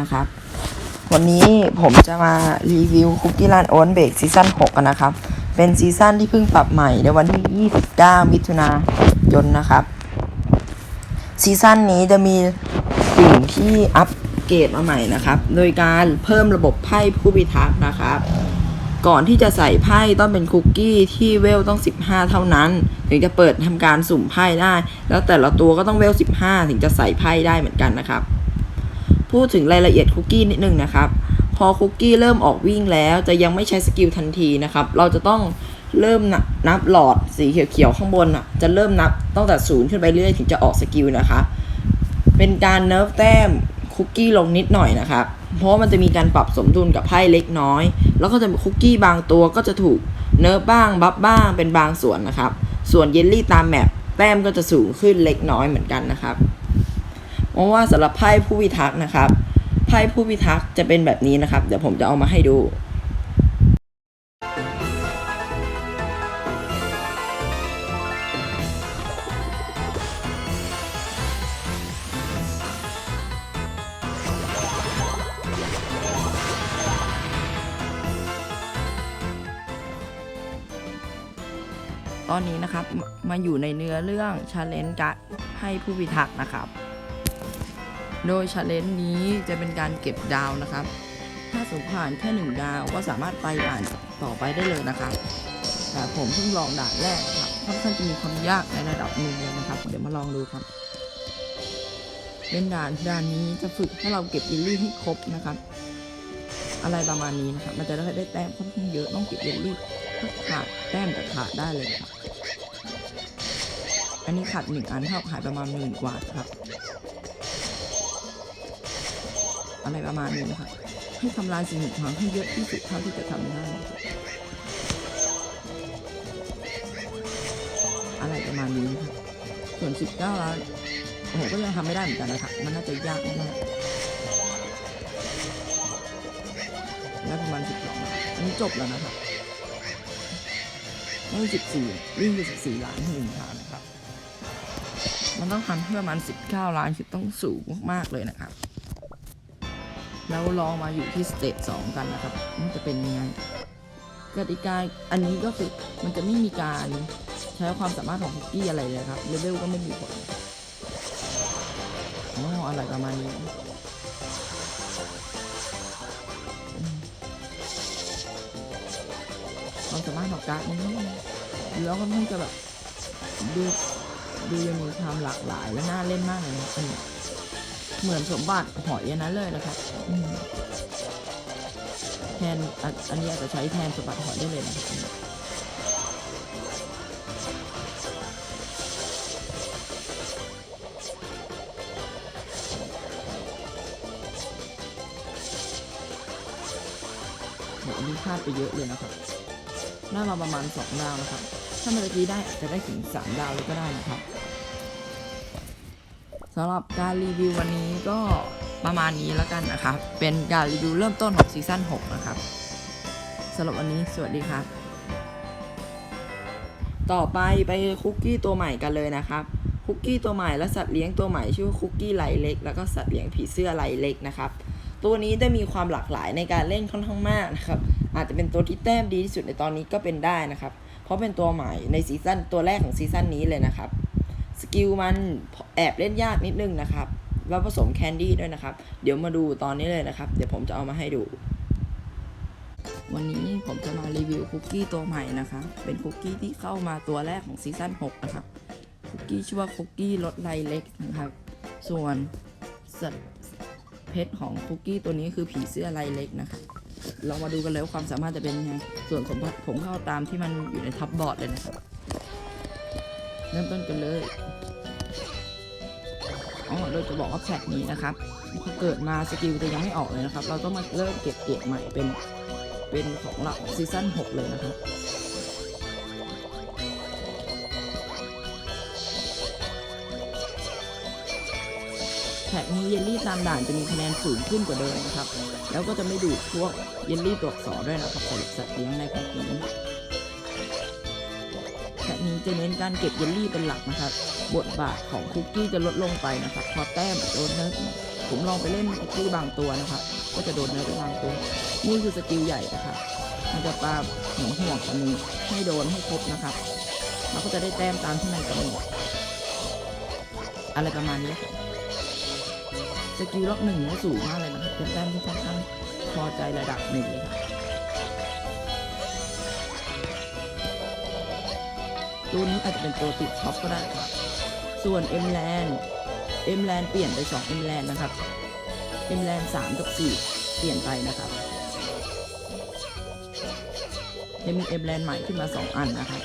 นะครับ วันนี้ผมจะมารีวิวคุกกี้รันโอนเบรกซีซั่น6กันนะครับ เป็นซีซั่นที่เพิ่งปรับใหม่ในวันที่ 29 มิถุนายนนะครับ ซีซั่นนี้จะมีสิ่งที่อัปเกรดมาใหม่นะครับ โดยการเพิ่มระบบไพ่ผู้พิทักษ์นะครับ ก่อนที่จะใส่ไพ่ต้องเป็นคุกกี้ที่เวลต้อง 15 เท่านั้น ถึงจะเปิดทำการสุ่มไพ่ได้ แล้วแต่ละตัวก็ต้องเวล 15 ถึงจะใส่ไพ่ได้เหมือนกันนะครับ พูดถึงรายละเอียดคุกกี้นิดนึงนะครับ พอคุกกี้เริ่มออกวิ่งแล้วจะยังไม่ใช้สกิลทันทีนะครับ เราจะต้องเริ่มนับนับหลอดสีเขียวๆข้างบนอะจะเริ่มนับตั้งแต่ศูนย์ขึ้นไปเรื่อยถึงจะออกสกิลนะคะ เป็นการเนิร์ฟแต้มคุกกี้ลงนิดหน่อยนะครับ เพราะมันจะมีการปรับสมดุลกับไพ่เล็กน้อย แล้วก็จะมีคุกกี้บางตัวก็จะถูกเนิร์ฟบ้างบัฟบ้างเป็นบางส่วนนะครับ ส่วนเยลลี่ตามแมปแต้มก็จะสูงขึ้นเล็กน้อยเหมือนกันนะครับ เพราะว่าสำหรับไพ่ผู้พิทักษ์นะครับไพ่ผู้พิทักษ์จะเป็นแบบนี้นะครับ เดี๋ยวผมจะเอามาให้ดูตอนนี้นะครับ มาอยู่ในเนื้อเรื่องชาเลนจ์การให้ผู้พิทักษ์นะครับ โดยชาเลนจ์นี้จะเป็นการเก็บดาวนะครับ ถ้าสมผ่านแค่หนึ่งดาวก็สามารถไปด่านต่อไปได้เลยนะครับ แต่ผมเพิ่งลองด่านแรกครับค่อนข้างจะมีความยากในระดับหนึ่งเลยนะครับ เดี๋ยวมาลองดูครับ เป็นด่านด่านนี้จะฝึกให้เราเก็บเยลลี่ให้ครบนะครับ อะไรประมาณนี้นะครับ มันจะได้ได้แต้มค่อนข้างเยอะต้องเก็บเยลลี่ถ้าขาดแต้มจะขาดได้เลยครับ อันนี้ขาดหนึ่งอันเท่ากับหายประมาณหมื่นกว่าครับ อะไรประมาณนี้ครับให้ทำลายสิ่งกีดขวางให้เยอะที่สุดเท่าที่จะทำได้อะไรประมาณนี้ครับส่วน 19 ล้านผมก็ยังทำไม่ได้เหมือนกันนะครับมันน่าจะยากมากและประมาณ 12ล้านอันนี้จบแล้วนะครับนี่14วิ่งไป14ล้านหนึ่งทางนะครับมันต้องทำให้ประมาณ19 ล้านคือต้องสูงมากๆเลยนะครับ แล้วลองมาอยู่ที่สเตจสองกันนะครับมันจะเป็นยังไงกติกาอันนี้ก็คือมันจะไม่มีการใช้ความสามารถของคุกกี้อะไรเลยครับเลเวลก็ไม่มีผลอ๋ออะไรประมาณนี้ความสามารถของการ์ดนี้แล้วก็ค่อนจะแบบดูดูยังมีความหลากหลายและน่าเล่นมากเลยนะครับอันนี้ เหมือนสมบัติหอยนั้นเลยนะครับแทนอันอันนี้อาจจะใช้แทนสมบัติหอยได้เลยนะครับโหอันนี้พลาดไปเยอะเลยนะครับ ได้มาประมาณ 2 ดาวนะครับ ถ้าเมื่อกี้ได้อาจจะได้ถึง 3 ดาวเลยก็ได้นะครับ สำหรับการรีวิววันนี้ก็ประมาณนี้แล้วกันนะครับ เป็นการรีวิวเริ่มต้นของซีซั่น6นะครับสำหรับวันนี้สวัสดีครับ ต่อไปไปคุกกี้ตัวใหม่กันเลยนะครับ คุกกี้ตัวใหม่และสัตว์เลี้ยงตัวใหม่ชื่อคุกกี้ไหลเล็ก แล้วก็สัตว์เลี้ยงผีเสื้อไหลเล็กนะครับตัวนี้ได้มีความหลากหลายในการเล่นค่อนข้างมากนะครับอาจจะเป็นตัวที่แต้มดีที่สุดในตอนนี้ก็เป็นได้นะครับ เพราะเป็นตัวใหม่ในซีซั่นตัวแรกของซีซั่นนี้เลยนะครับ สกิลมันแอบเล่นยากนิดนึงนะครับ แล้วผสมแคนดี้ด้วยนะครับ เดี๋ยวมาดูตอนนี้เลยนะครับ เดี๋ยวผมจะเอามาให้ดู วันนี้ผมจะมารีวิวคุกกี้ตัวใหม่นะคะเป็นคุกกี้ที่เข้ามาตัวแรกของซีซั่น6นะครับ คุกกี้ชื่อว่าคุกกี้รสไลเล็กนะครับ ส่วนสัตว์เพชรของคุกกี้ตัวนี้คือผีเสื้อลายเล็กนะครับ เรามาดูกันเลยว่าความสามารถจะเป็นยังไง ส่วนผมผมเข้าตามที่มันอยู่ในทับบอร์ดเลยนะครับ เริ่มต้นกันเลยอ๋อเราจะบอกว่าแพทนี้นะครับพอเกิดมาสกิลจะยังไม่ออกเลยนะครับ เราต้องมาเริ่มเก็บเกียรใหม่เป็นเป็นของหลักซีซั่น6 เลยนะครับแท็กนี้เยลลี่ตามด่านจะมีคะแนนสูงขึ้นกว่าเดิมนะครับ แล้วก็จะไม่ดูดพวกเยลลี่ตัวอักษรด้วยนะครับสำหรับสัตว์เลี้ยงในแพ็กนี้แพ็กนี้ จะเน้นการเก็บเยลลี่เป็นหลักนะครับ บทบาทของคุกกี้จะลดลงไปนะครับ พอแต้มโดนเนิร์ฟผมลองไปเล่นคุกกี้บางตัวนะครับ ก็จะโดนเนื้อไปบางตัว นี่คือสกิลใหญ่นะครับมันจะปาหัวห่วงอันนี้ให้โดนให้ครบนะครับเราก็จะได้แต้มตามที่นายกำหนดอะไรประมาณนี้สกิลล็อกหนึ่งก็สูงมากเลยนะครับเป็นแต้มที่ค่อนข้างพอใจระดับหนึ่งเลยครั ตัวนี้อาจจะเป็นตัวติดท็อปก็ได้ครับ ส่วน M Land M Land เปลี่ยนไป2 M Land นะครับ M Land 3กับ4เปลี่ยนไปนะครับยังมี M Land ใหม่ขึ้นมา 2 อันนะครับ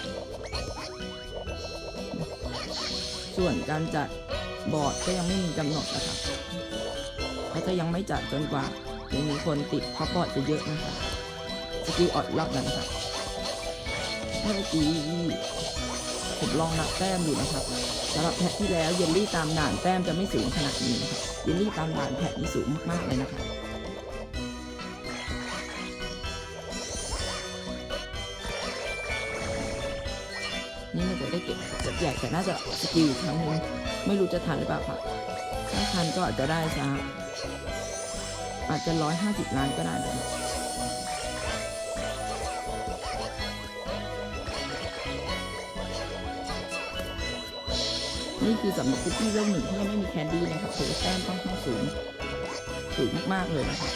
ส่วนการจัดบอร์ดก็ยังไม่มีกำหนดนะครับเขาจะยังไม่จัดจนกว่ายังมีคนติดเพราะบอร์ดจะเยอะนะครับสกิลออดล็อกนะครับเมื่อกี้ ผมลองนับแต้มอยู่นะครับสำหรับแพทที่แล้วเยลลี่ตามด่านแต้มจะไม่สูงขนาดนี้นะครับเยลลี่ตามด่านแพทนี้สูงมากๆเลยนะครับนี่น่าจะได้เก็บจัดใหญ่แต่น่าจะสกิลอีกครั้งนึงไม่รู้จะทันหรือเปล่าครับถ้าทันก็อาจจะได้ซะอาจจะร้อยห้าสิบล้านก็ได้นะ นี่คือสำหรับคุกกี้เรื่องหนึ่งที่ยังไม่มีแคนดี้นะครับถือแต้มค่อนข้างสูงสูงมากๆเลยนะครับ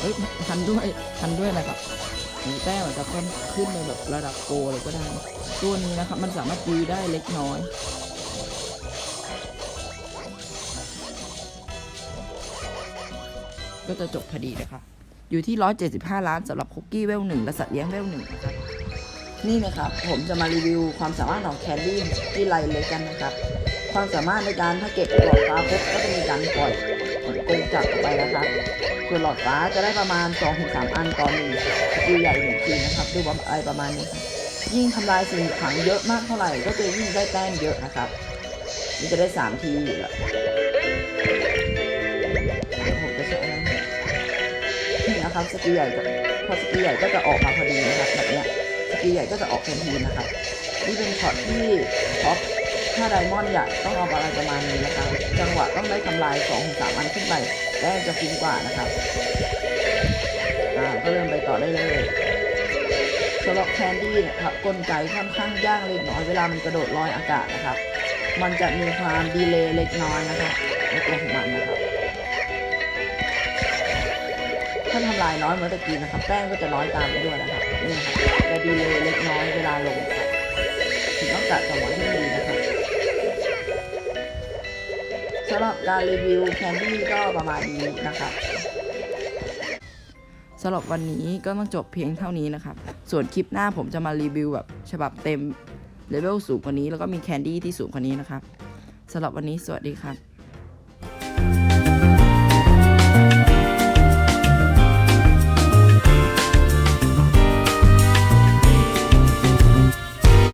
เฮ้ยทันด้วยทันด้วยนะครับหรือแต้มอาจจะค่อนขึ้นไปแบบระดับโกเลยก็ได้ ตัวนี้นะครับมันสามารถยื้อได้เล็กน้อยก็จะจบพอดีนะครับ อยู่ที่ 175 ล้านสำหรับคุกกี้เวลหนึ่งและสัตว์เลี้ยงเวลหนึ่งนะครับนี่นะครับผมจะมารีวิวความสามารถของแคนดี้ที่ไลเลยกันนะครับ ความสามารถในการถ้าเก็บหลอดฟ้าปุ๊บก็จะมีการปล่อยเหมือนกงจักรออกไปนะครับส่วนหลอดฟ้าจะได้ประมาณ 2-3 อันต่อหนึ่งสกิลใหญ่หนึ่งทีนะครับดูว่าอะไรประมาณนี้ครับยิ่งทำลายสิ่งขังเยอะมากเท่าไหร่ ก็จะยิ่งได้แต้มเยอะนะครับนี่จะได้ 3 ทีอยู่แล้ว นะครับสกิลใหญ่จะพอสกิลใหญ่ก็จะออกมาพอดีนะครับแบบเนี้ยสกิลใหญ่ก็จะออกทันทีนะครับนี่เป็นช็อตที่ท็อปถ้าไดมอนด์ใหญ่ต้องเอาอะไรประมาณนี้นะครับจังหวะต้องได้ทำลาย2-3ถึงอันขึ้นไปแต้มจะคุ้มกว่านะครับอ่าก็เริ่มไปต่อได้เลยสำหรับแคนดี้นี่ยครับกลไกค่อนข้างยากเล็กน้อยเวลามันกระโดดลอยอากาศนะครับ มันจะมีความดีเลย์เล็กน้อยนะครับในตัวของมันนะครับ ถ้าทำลายน้อยเหมือนตะกี้นะครับ แป้งก็จะน้อยตามไปด้วยนะครับนี่ครับจะดีเลยเล็กน้อยเวลาลงถึงต้องจัดจังหวะที่ดีนะครับสำหรับการรีวิวแคนดี้ก็ประมาณนี้นะครับสำหรับวันนี้ก็ต้องจบเพียงเท่านี้นะครับ ส่วนคลิปหน้าผมจะมารีวิวแบบฉบับเต็มเลเวลสูงกว่านี้แล้วก็มีแคนดี้ที่สูงกว่านี้นะครับสำหรับวันนี้สวัสดีครับ